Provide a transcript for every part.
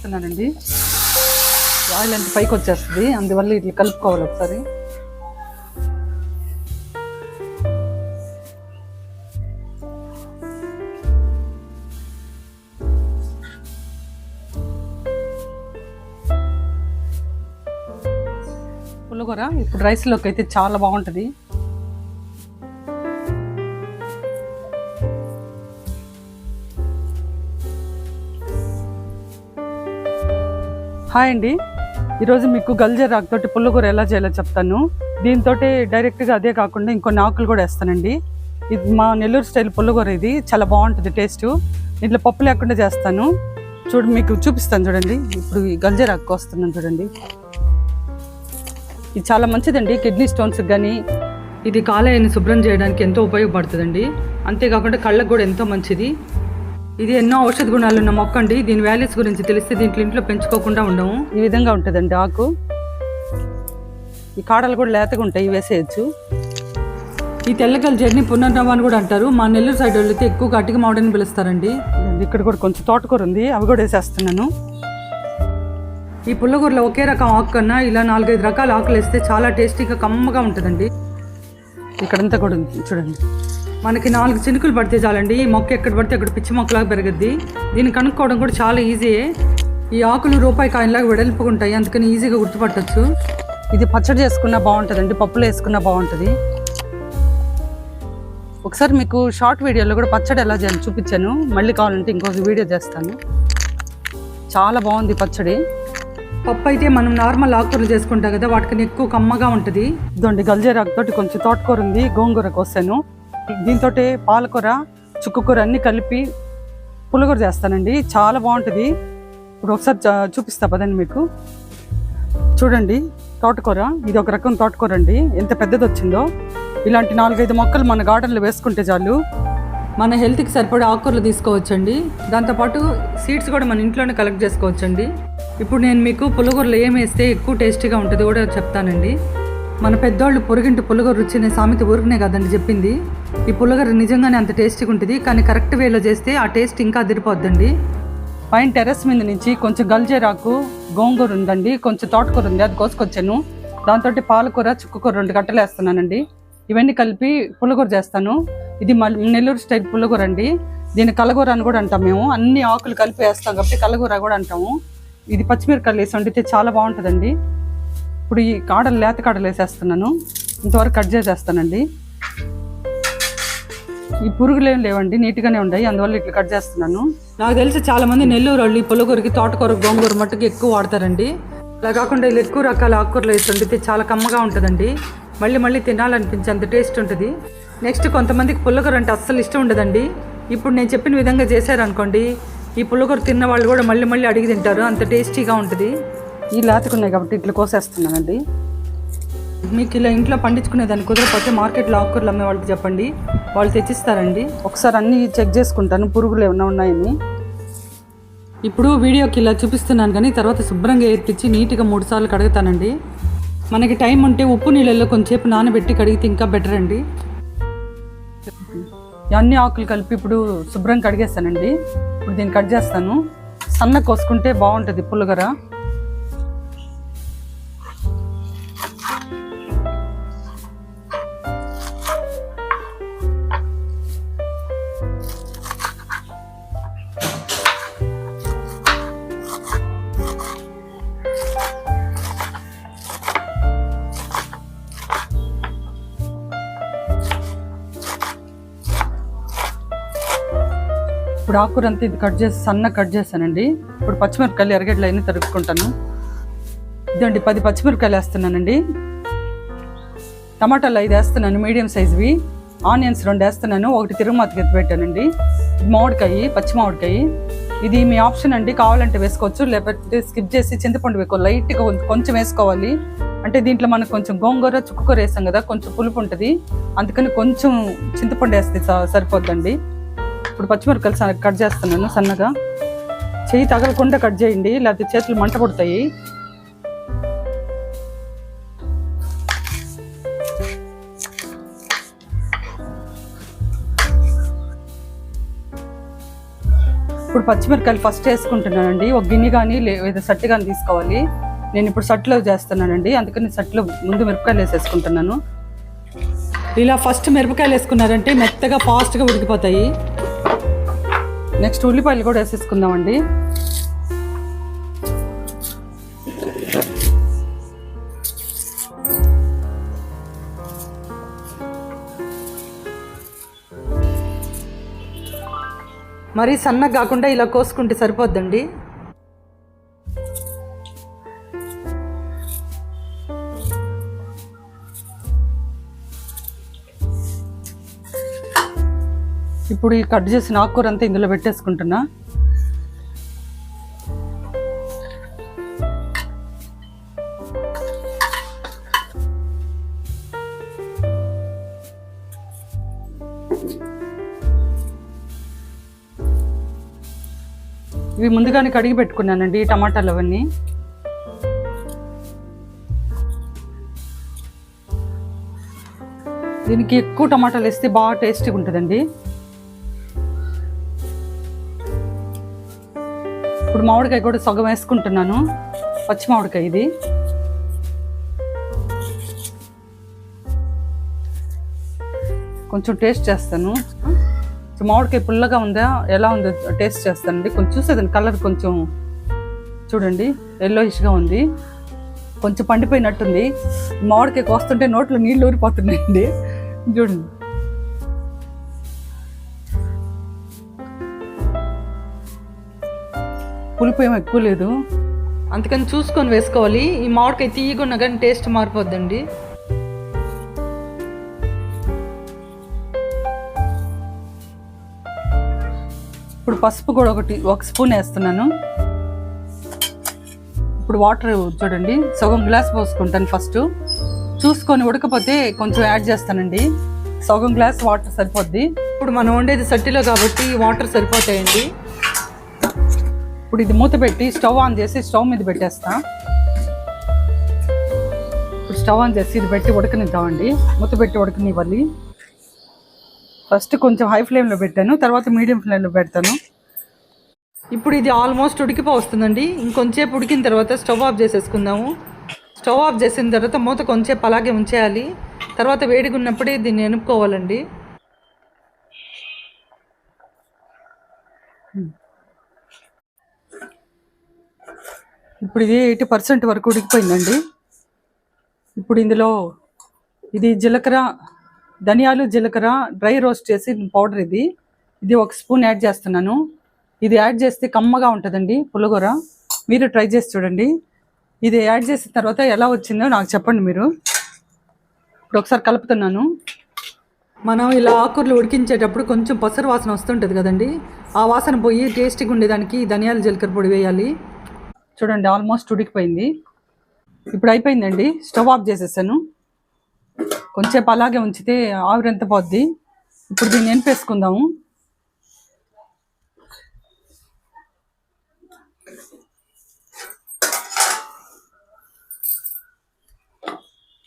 వేస్తున్నానండి ఆయిల్ అంటే పైకి వచ్చేస్తుంది. అందువల్ల ఇట్లా కలుపుకోవాలి ఒకసారి. పుల్లగూర ఇప్పుడు రైస్లోకి అయితే చాలా బాగుంటుంది. హాయ్ అండి. ఈరోజు మీకు గల్జర్ ఆకుతోటి పుల్లగూర ఎలా చేయాలో చెప్తాను. దీంతో డైరెక్ట్గా అదే కాకుండా ఇంకొన్ని ఆకులు కూడా వేస్తానండి. ఇది మా నెల్లూరు స్టైల్ పుల్లగూర ఇది. చాలా బాగుంటుంది టేస్ట్. దీంట్లో పప్పు లేకుండా చేస్తాను. చూడు మీకు చూపిస్తాను చూడండి. ఇప్పుడు ఈ గల్జర్ ఆకు వస్తున్నాను చూడండి. ఇది చాలా మంచిదండి. కిడ్నీ స్టోన్స్ కానీ ఇది కాలేయాన్ని శుభ్రం చేయడానికి ఎంతో ఉపయోగపడుతుందండి. అంతేకాకుండా కళ్ళకు కూడా ఎంతో మంచిది. ఇది ఎన్నో ఔషధ గుణాలు ఉన్న మొక్క అండి దీని వాల్యూస్ గురించి తెలిస్తే దీంట్లో ఇంట్లో పెంచుకోకుండా ఉండము. ఈ విధంగా ఉంటుందండి ఆకు. ఈ కాడలు కూడా లేతగా ఉంటాయి వేసేయచ్చు. ఈ తెల్లకల్ జర్నీ పునర్నవ అని కూడా అంటారు. మా నెల్లూరు సైడ్ వెళ్తే ఎక్కువ అటిక మామిడిని పిలుస్తారండి. ఇక్కడ కూడా కొంచెం తోటకూర ఉంది. అవి కూడా వేసేస్తున్నాను. ఈ పుల్లగూరలో ఒకే రకం ఆకు కన్నా ఇలా నాలుగైదు రకాల ఆకులు వేస్తే చాలా టేస్టీగా కమ్మగా ఉంటుందండి. ఇక్కడంతా కూడా ఉంది చూడండి. మనకి నాలుగు చినుకులు పడితే చాలండి. ఈ మొక్క ఎక్కడ పడితే అక్కడ పిచ్చి మొక్కలాగా పెరగద్ది. దీన్ని కనుక్కోవడం కూడా చాలా ఈజీయే. ఈ ఆకులు రూపాయి కాయలాగా వెడల్పుకుంటాయి. అందుకని ఈజీగా గుర్తుపట్టొచ్చు. ఇది పచ్చడి చేసుకున్నా బాగుంటుందండి. పప్పులు వేసుకున్నా బాగుంటుంది. ఒకసారి మీకు షార్ట్ వీడియోలో కూడా పచ్చడి ఎలా చేయాలి చూపించాను. మళ్ళీ కావాలంటే ఇంకొక వీడియో చేస్తాను. చాలా బాగుంది పచ్చడి. పప్పు అయితే మనం నార్మల్ ఆకుకూరలు చేసుకుంటాం కదా వాటికి ఎక్కువ కమ్మగా ఉంటుంది. ఇదండి గల్జేరాకు తోటి కొంచెం తోటకూర ఉంది గోంగూర కోసాను. దీంతో పాలకూర చుక్కకూర అన్నీ కలిపి పులిగూర చేస్తానండి. చాలా బాగుంటుంది. ఇప్పుడు ఒకసారి చూపిస్తా పదండి మీకు. చూడండి తోటకూర. ఇది ఒక రకం తోటకూర అండి. ఎంత పెద్దది వచ్చిందో. ఇలాంటి నాలుగైదు మొక్కలు మన గార్డెన్లో వేసుకుంటే చాలు. మన హెల్త్కి సరిపడే ఆకుకూరలు తీసుకోవచ్చండి. దాంతోపాటు సీడ్స్ కూడా మన ఇంట్లోనే కలెక్ట్ చేసుకోవచ్చండి. ఇప్పుడు నేను మీకు పుల్లగూరలు ఏమి వేస్తే ఎక్కువ టేస్టీగా ఉంటుంది కూడా చెప్తానండి. మన పెద్దోళ్ళు పొరుగింటి పుల్లగూర రుచి సామెత ఊరికనే కదండి చెప్పింది. ఈ పుల్లగూర నిజంగానే అంత టేస్టీగా ఉంటుంది కానీ కరెక్ట్ వేలో చేస్తే ఆ టేస్ట్ ఇంకా అదిరిపోద్దండి. పైన టెర్రస్ మీద నుంచి కొంచెం గల్జేరాకు గోంగూర ఉందండి కొంచెం తోటకూర ఉంది అది కోసుకొచ్చాను. దాంతో పాలకూర చుక్కకూర రెండు కట్టలు వేస్తున్నానండి. ఇవన్నీ కలిపి పుల్లగూర చేస్తాను. ఇది నెల్లూరు స్టైల్ పుల్లగూర అండి. దీన్ని కలగూర అని కూడా అంటాం మేము. అన్ని ఆకులు కలిపి వేస్తాం కాబట్టి కలగూర కూడా అంటాము. ఇది పచ్చిమిరకాయలు వేసి వండితే చాలా బాగుంటుందండి. ఇప్పుడు ఈ కాడలు లేత కాడలు వేసేస్తున్నాను. ఇంతవరకు కట్ చేసేస్తానండి. ఈ పురుగులు ఏం లేవండి నీట్గానే ఉన్నాయి అందువల్ల ఇట్లా కట్ చేస్తున్నాను. నాకు తెలిసి చాలా మంది నెల్లూరు వాళ్ళు ఈ తోటకూర గోంగూర మట్టుకు ఎక్కువ వాడతారండి. అలా కాకుండా ఇలా ఎక్కువ రకాల ఆకుకూరలు వేసి వండితే చాలా కమ్మగా ఉంటుందండి. మళ్ళీ మళ్ళీ తినాలనిపించే అంత టేస్ట్ ఉంటుంది. నెక్స్ట్ కొంతమందికి పుల్లగూర అంటే అస్సలు ఇష్టం ఉండదండి. ఇప్పుడు నేను చెప్పిన విధంగా చేశారనుకోండి ఈ పుల్లగూర తిన్న వాళ్ళు కూడా మళ్ళీ మళ్ళీ అడిగి తింటారు అంత టేస్టీగా ఉంటుంది. ఈ లేతకున్నాయి కాబట్టి ఇట్లా కోసేస్తున్నానండి. మీకు ఇలా ఇంట్లో పండించుకునే దాన్ని కుదరకపోతే మార్కెట్లో ఆకుకూరలు అమ్మే వాళ్ళకి చెప్పండి. వాళ్ళు తెచ్చిస్తారండి. ఒకసారి అన్నీ చెక్ చేసుకుంటాను. పురుగులు ఏమైనా ఉన్నాయని. ఇప్పుడు వీడియోకి ఇలా చూపిస్తున్నాను కానీ తర్వాత శుభ్రంగా ఎత్తిచ్చి నీట్గా మూడు సార్లు కడుగుతానండి. మనకి టైం ఉంటే ఉప్పు నీళ్ళల్లో కొంచెంసేపు నానబెట్టి కడిగితే ఇంకా బెటర్ అండి. అన్ని ఆకులు కలిపి ఇప్పుడు శుభ్రం కడిగేస్తానండి. ఇప్పుడు దీన్ని కట్ చేస్తాను. సన్న కోసుకుంటే బాగుంటుంది పుల్లగర. ఇప్పుడు ఆకురంతా అంతా ఇది కట్ చేసి సన్న కట్ చేశానండి. ఇప్పుడు పచ్చిమిరపకాయలు ఎరగడ్డలు అయినా తరుక్కుంటాను. ఇదండి పది పచ్చిమిరపకాయలు వేస్తున్నానండి. టమాటాలు ఐదు వేస్తున్నాను మీడియం సైజువి. ఆనియన్స్ రెండు వేస్తున్నాను ఒకటి తిరుగుమాతకి ఎత్తి పెట్టానండి. మామిడికాయ పచ్చి మామిడికాయ. ఇది మీ ఆప్షన్ అండి కావాలంటే వేసుకోవచ్చు లేకపోతే స్కిప్ చేసి చింతపండు వేసుకో లైట్గా కొంచెం వేసుకోవాలి. అంటే దీంట్లో మనకు కొంచెం గోంగూర చుక్కకూర వేసాం కదా కొంచెం పులుపు ఉంటుంది. అందుకని కొంచెం చింతపండు వేస్తే స- సరిపోద్దండి. ఇప్పుడు పచ్చిమిరపకాయలు కట్ చేస్తున్నాను సన్నగా. చెయ్యి తగలకుండా కట్ చేయండి లేకపోతే చేతులు మంట పడతాయి. ఇప్పుడు పచ్చిమిరకాయలు ఫస్ట్ వేసుకుంటున్నానండి. ఒక గిన్నె కానీ లేదా సట్టు కానీ తీసుకోవాలి. నేను ఇప్పుడు సట్లో చేస్తున్నానండి. అందుకని సట్లో ముందు మిరపకాయలు వేసేసుకుంటున్నాను. ఇలా ఫస్ట్ మిరపకాయలు వేసుకున్నారంటే మెత్తగా ఫాస్ట్గా ఉడికిపోతాయి. నెక్స్ట్ ఉల్లిపాయలు కూడా వేసేసుకుందామండి. మరీ సన్నగా కాకుండా ఇలా కోసుకుంటే సరిపోద్దండి. ఇప్పుడు ఈ కట్ చేసిన ఆకుకూర అంతా ఇందులో పెట్టేసుకుంటున్నా. ఇవి ముందుగానే కడిగి పెట్టుకున్నానండి ఈ టమాటాలు అవన్నీ. దీనికి ఎక్కువ టమాటాలు వేస్తే బాగా టేస్టీగా ఉంటుందండి. మామిడికాయ కూడా సగం వేసుకుంటున్నాను. పచ్చి మామిడికాయ ఇది. కొంచెం టేస్ట్ చేస్తాను. మామిడికాయ పుల్లగా ఉందా ఎలా ఉందో టేస్ట్ చేస్తానండి. కొంచెం చూసేదండి కలర్ కొంచెం చూడండి ఎల్లోయిష్గా ఉంది. కొంచెం పండిపోయినట్టుంది. మామిడికాయ కోస్తుంటే నోట్లో నీళ్ళు ఊరిపోతున్నాయండి. చూడండి. పులుపు ఏం ఎక్కువ లేదు. అందుకని చూసుకొని వేసుకోవాలి. ఈ మామిడికాయ తీయగున్నా కానీ టేస్ట్ మారిపోద్దండి. ఇప్పుడు పసుపు కూడా ఒకటి ఒక స్పూన్ వేస్తున్నాను. ఇప్పుడు వాటర్ చూడండి సగం గ్లాస్ పోసుకుంటాను ఫస్ట్. చూసుకొని ఉడకపోతే కొంచెం యాడ్ చేస్తానండి. సగం గ్లాస్ వాటర్ సరిపోద్ది. ఇప్పుడు మనం వండేది సట్టిలో కాబట్టి వాటర్ సరిపోతాయండి. ఇప్పుడు ఇది మూత పెట్టి స్టవ్ ఆన్ చేసి స్టవ్ మీద పెట్టేస్తా. ఇప్పుడు స్టవ్ ఆన్ చేసి ఇది పెట్టి ఉడకనిద్దామండి. మూత పెట్టి ఉడకనివ్వాలి. ఫస్ట్ కొంచెం హై ఫ్లేమ్లో పెట్టాను తర్వాత మీడియం ఫ్లేమ్లో పెడతాను. ఇప్పుడు ఇది ఆల్మోస్ట్ ఉడికిపో వస్తుందండి. ఇంకొంచేపు ఉడికిన తర్వాత స్టవ్ ఆఫ్ చేసేసుకుందాము. స్టవ్ ఆఫ్ చేసిన తర్వాత మూత కొంచెంసేపు అలాగే ఉంచేయాలి. తర్వాత వేడిగా ఉన్నప్పుడే దీన్ని ఎనుపుకోవాలండి ఇప్పుడు ఇది ఎయిటీ పర్సెంట్ వరకు ఉడికిపోయిందండి. ఇప్పుడు ఇందులో ఇది జీలకర్ర ధనియాలు జీలకర్ర డ్రై రోస్ట్ చేసి పౌడర్ ఇది. ఇది ఒక స్పూన్ యాడ్ చేస్తున్నాను. ఇది యాడ్ చేస్తే కమ్మగా ఉంటుందండి పుల్లగూర మీరు ట్రై చేసి చూడండి. ఇది యాడ్ చేసిన తర్వాత ఎలా వచ్చిందో నాకు చెప్పండి మీరు. ఇప్పుడు ఒకసారి కలుపుతున్నాను. మనం ఇలా ఆకుకూరలు ఉడికించేటప్పుడు కొంచెం పసరు వాసన వస్తుంటుంది కదండి. ఆ వాసన పోయి టేస్టీగా ఉండేదానికి ధనియాలు ధనియాల జీలకర్ర పొడి వేయాలి. చూడండి ఆల్మోస్ట్ ఉడికిపోయింది. ఇప్పుడు అయిపోయిందండి. స్టవ్ ఆఫ్ చేసేసాను. కొంచెంసేపు అలాగే ఉంచితే ఆవిరెంత పోద్ది? ఇప్పుడు దీన్ని ఎనిపేసుకుందాము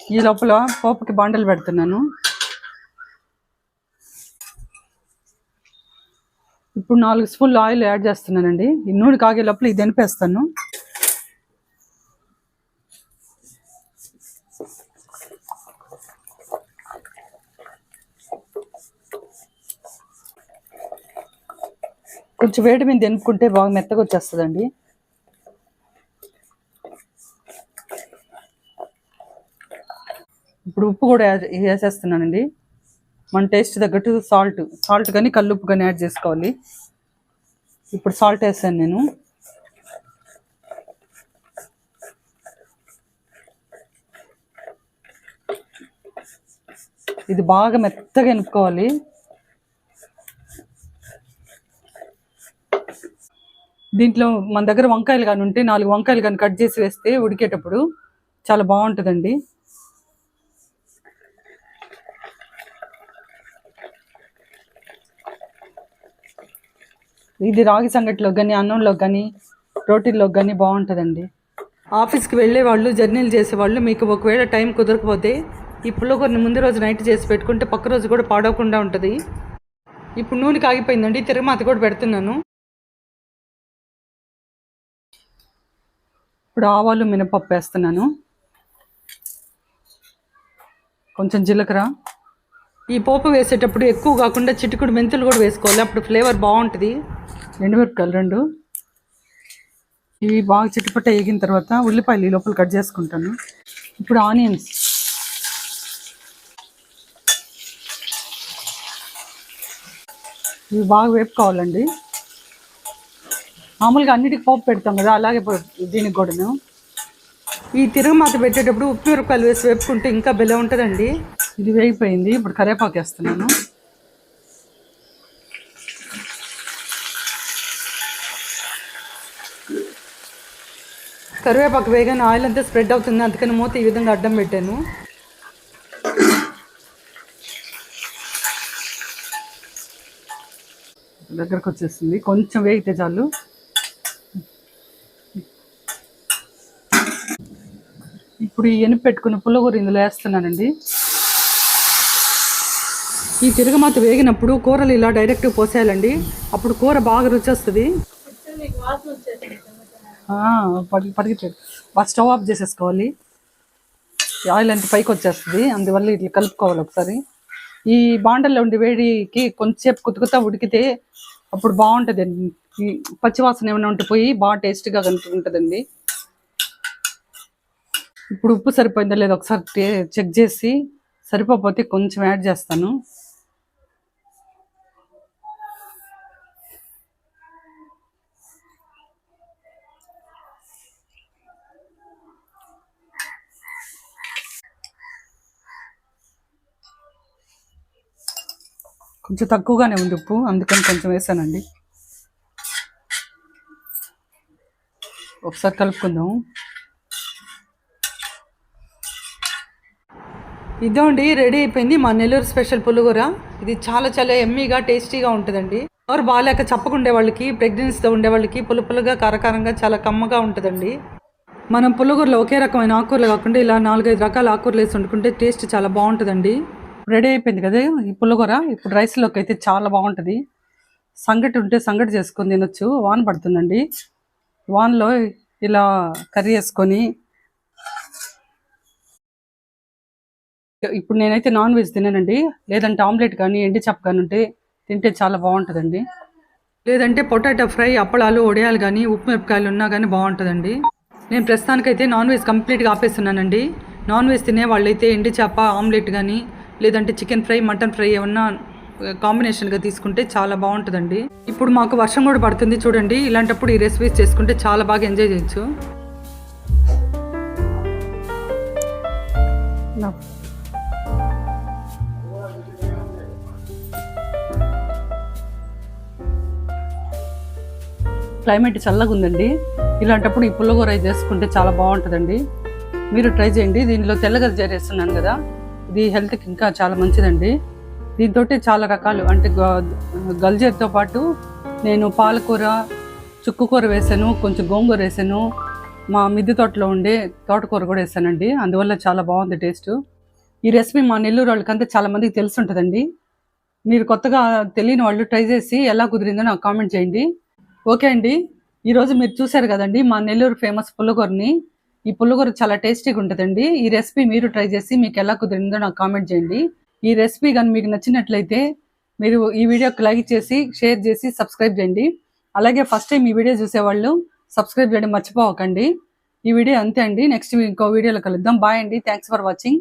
ఈ లోపల పోపుకి బాండలు పెడుతున్నాను. ఇప్పుడు నాలుగు స్పూన్లు ఆయిల్ యాడ్ చేస్తున్నానండి. ఈ నూనె కాగే లోపల ఇది అనిపేస్తాను కొంచెం వేడి మీద ఎనుపుకుంటే బాగా మెత్తగా వచ్చేస్తుందండి. ఇప్పుడు ఉప్పు కూడా వేసేస్తున్నానండి. మన టేస్ట్ తగ్గట్టు సాల్ట్ సాల్ట్ కానీ కల్లుప్పు కానీ యాడ్ చేసుకోవాలి. ఇప్పుడు సాల్ట్ వేసాను నేను. ఇది బాగా మెత్తగా ఎనుపుకోవాలి దీంట్లో మన దగ్గర వంకాయలు కానీ ఉంటే నాలుగు వంకాయలు కానీ కట్ చేసి వేస్తే ఉడికేటప్పుడు చాలా బాగుంటుందండి. ఇది రాగి సంగటిలో కానీ అన్నంలో కానీ రోటీల్లో కానీ బాగుంటుందండి. ఆఫీస్కి వెళ్ళే వాళ్ళు జర్నీలు చేసేవాళ్ళు మీకు ఒకవేళ టైం కుదరకపోతే ఈ పుల్లకూరని ముందు రోజు నైట్ చేసి పెట్టుకుంటే పక్క రోజు కూడా పాడవకుండా ఉంటుంది. ఇప్పుడు నూనె కాగిపోయిందండి తిరగమాత కూడా పెడుతున్నాను. ఇప్పుడు ఆవాలు మినపప్పు వేస్తున్నాను. కొంచెం జీలకర్ర. ఈ పోపు వేసేటప్పుడు ఎక్కువ కాకుండా చిటికుడు మెంతులు కూడా వేసుకోవాలి. అప్పుడు ఫ్లేవర్ బాగుంటుంది. ఎండుమిరపకాయలు రెండు. ఇవి బాగా చిట్టుపట్ట వేగిన తర్వాత ఉల్లిపాయలు ఈ లోపల కట్ చేసుకుంటాను. ఇప్పుడు ఆనియన్స్. ఇవి బాగా వేపుకోవాలండి. మామూలుగా అన్నిటికి పోపు పెడతాం కదా అలాగే దీనికి దీనికి కూడాను. ఈ తిరుగుమాత పెట్టేటప్పుడు ఉప్పు మిరపకాయలు వేసి వేపుకుంటే ఇంకా బెల్ల ఉంటుందండి. ఇది వేగిపోయింది ఇప్పుడు కరివేపాకు వేస్తున్నాను. కరివేపాకు వేగానే ఆయిల్ అంతా స్ప్రెడ్ అవుతుంది అందుకని మూత ఈ విధంగా అడ్డం పెట్టాను. దగ్గరకు వచ్చేసింది కొంచెం వేగితే చాలు. ఇప్పుడు ఈ పెట్టుకున్న పుల్లగూర ఇందులో వేస్తున్నానండి. ఈ తిరగమాత వేగినప్పుడు కూరలు ఇలా డైరెక్ట్ పోసేయాలండి. అప్పుడు కూర బాగా రుచి వస్తుంది పడి బాగా స్టవ్ ఆఫ్ చేసేసుకోవాలి. ఆయిల్ అంతా పైకి వచ్చేస్తుంది. అందువల్ల ఇట్లా కలుపుకోవాలి ఒకసారి. ఈ బాండల్లో ఉండి వేడికి కొంచెంసేపు కుతుకుతా ఉడికితే అప్పుడు బాగుంటుంది ఈ పచ్చివాసన ఏమైనా ఉంటే పోయి బాగా టేస్ట్గా కనుకుంటుందండి ఇప్పుడు ఉప్పు సరిపోయిందో లేదో ఒకసారి చెక్ చేసి సరిపోతే కొంచెం యాడ్ చేస్తాను. కొంచెం తక్కువగానే ఉంది ఉప్పు అందుకని కొంచెం వేసానండి. ఒకసారి కలుపుకుందాం. ఇదండి రెడీ అయిపోయింది మా నెల్లూరు స్పెషల్ పులిహోర. ఇది చాలా చాలా ఎమ్మీగా టేస్టీగా ఉంటుందండి. ఎవరు బాగాలేక చెప్పకుండే వాళ్ళకి ప్రెగ్నెన్సీతో ఉండే వాళ్ళకి పులుపులుగా కారకారంగా చాలా కమ్మగా ఉంటుందండి. మనం పుల్లగూరలో ఒకే రకమైన ఆకుకూరలు కాకుండా ఇలా నాలుగైదు రకాల ఆకుకూరలు వేసి వండుకుంటే టేస్ట్ చాలా బాగుంటుందండి. రెడీ అయిపోయింది కదా ఈ పుల్లగూర ఇప్పుడు రైస్లోకి అయితే చాలా బాగుంటుంది. సంగటి ఉంటే సంగటి చేసుకొని తినొచ్చు. వాన్ పడుతుందండి. వాన్లో ఇలా కర్రీ వేసుకొని ఇప్పుడు నేనైతే నాన్ వెజ్ తిననండి. లేదంటే ఆమ్లెట్ కానీ ఎండి చప్ కానీ ఉంటే తింటే చాలా బాగుంటుందండి. లేదంటే పొటాటో ఫ్రై అప్పడాలు వడియాలు కానీ ఉప్పు మిరపకాయలు ఉన్నా కానీ బాగుంటుందండి. నేను ప్రస్తుతానికైతే నాన్ వెజ్ కంప్లీట్గా ఆపేస్తున్నానండి. నాన్ వెజ్ తినే వాళ్ళైతే ఎండి చేప ఆమ్లెట్ కానీ లేదంటే చికెన్ ఫ్రై మటన్ ఫ్రై ఏమన్నా కాంబినేషన్గా తీసుకుంటే చాలా బాగుంటుందండి. ఇప్పుడు మాకు వర్షం కూడా పడుతుంది చూడండి. ఇలాంటప్పుడు ఈ రెసిపీస్ చేసుకుంటే చాలా బాగా ఎంజాయ్ చేయొచ్చు. క్లైమేట్ చల్లగా ఉందండి. ఇలాంటప్పుడు ఈ పుల్లగూర చేసుకుంటే చాలా బాగుంటుందండి. మీరు ట్రై చేయండి. దీనిలో తెల్లగది చేరేస్తున్నాను కదా ఇది హెల్త్కి ఇంకా చాలా మంచిదండి. దీంతో చాలా రకాలు అంటే గ- గల్జేరుతో పాటు నేను పాలకూర చుక్కుకూర వేసాను కొంచెం గోంగూర వేసాను. మా మిద్దె తోటలో ఉండే తోటకూర కూడా వేసానండి. అందువల్ల చాలా బాగుంది టేస్ట్. ఈ రెసిపీ మా నెల్లూరు వాళ్ళకంతా చాలా మందికి తెలిసి ఉంటుందండి మీరు కొత్తగా తెలియని వాళ్ళు ట్రై చేసి ఎలా కుదిరిందో నాకు కామెంట్ చేయండి. ఓకే అండి. ఈరోజు మీరు చూశారు కదండి మా నెల్లూరు ఫేమస్ పుల్లగూరని ఈ పుల్లగూర చాలా టేస్టీగా ఉంటుందండి. ఈ రెసిపీ మీరు ట్రై చేసి మీకు ఎలా కుదిరిందో నాకు కామెంట్ చేయండి. ఈ రెసిపీ కానీ మీకు నచ్చినట్లయితే మీరు ఈ వీడియోకి లైక్ చేసి షేర్ చేసి సబ్స్క్రైబ్ చేయండి. అలాగే ఫస్ట్ టైం ఈ వీడియో చూసేవాళ్ళు సబ్స్క్రైబ్ చేయడం మర్చిపోవకండి. ఈ వీడియో అంతే అండి. నెక్స్ట్ ఇంకో వీడియోలో కలుద్దాం. బాయ్ అండి. Thanks for watching